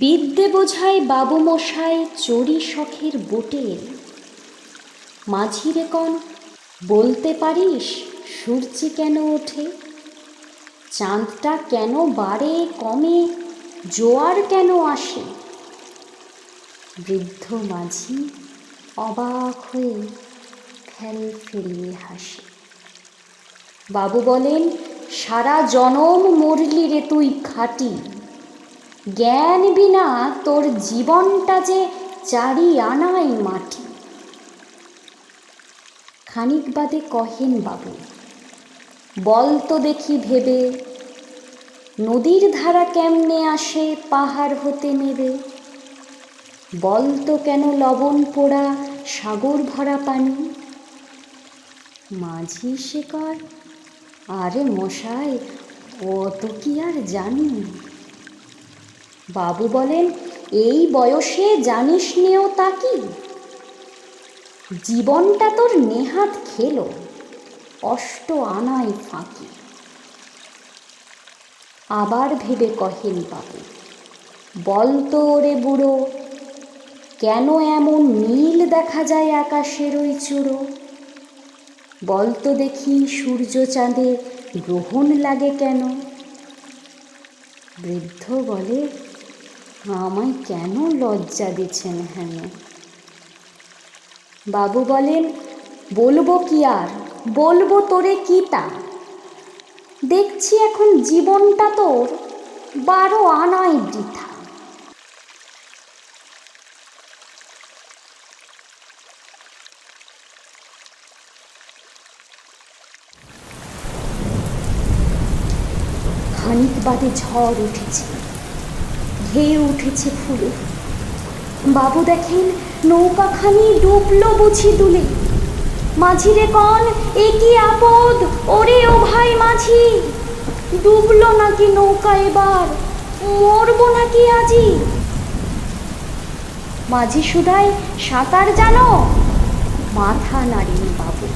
বিদ্যে বোঝায় বাবু মশাই চড়ি শখের বোটের মাঝিরে কন, বলতে পারিস সূর্যি কেন ওঠে? চাঁদটা কেন বাড়ে, কমে, জোয়ার কেন আসে? বৃদ্ধ মাঝি অবাক হয়ে ফেল ফেলিয়ে হাসে। বাবু বলেন, সারা জনম মরলি রে তুই খাটি। জ্ঞান বিনা তোর জীবনটা যে চারি আনাই মাটি। খানিক বাদে কহেন বাবু, বল তো দেখি ভেবে, নদীর ধারা কেমনে আসে পাহাড় হতে নেবে? বল তো কেন লবণ পোড়া সাগর ভরা পানি? মাঝি শেখর, আরে মশাই, অত কি আর জানি? বাবু বলেন, এই বয়সে জানিস নেও তা কি? জীবনটা তোর নেহাত খেলো, অষ্ট আনাই ফাঁকি। আবার ভেবে কহেন বাবু, বল তো রে বুড়ো, কেন এমন নীল দেখা যায় আকাশের ওই চূড়ো? বল তো দেখি সূর্য চাঁদে গ্রহণ লাগে কেন? বৃদ্ধ বলে আমায় কেন লজ্জা দিচ্ছেন হেন? বাবু বলেন, বলব কি আর? বলব তোরে কি তা? দেখছি এখন জীবনটা তোর বারো আনাই বৃথা। খানিক বাদে ঝড় উঠেছে। ধেয়ে উঠেছে ফুলে। বাবু দেখেন নৌকাখানি ডুবলো বুঝি দুলে। মাঝিরে কন, এ কি আপদ? ওরে ও ভাই মাঝি, ডুবলো নাকি নৌকা এবার? মরবো নাকি আজি? মাঝি সুদাই সাঁতার জানো? মাথা নাড়িন বাবু।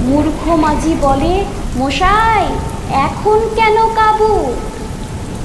মূর্খ মাঝি বলে, মশাই, এখন কেন কাবু?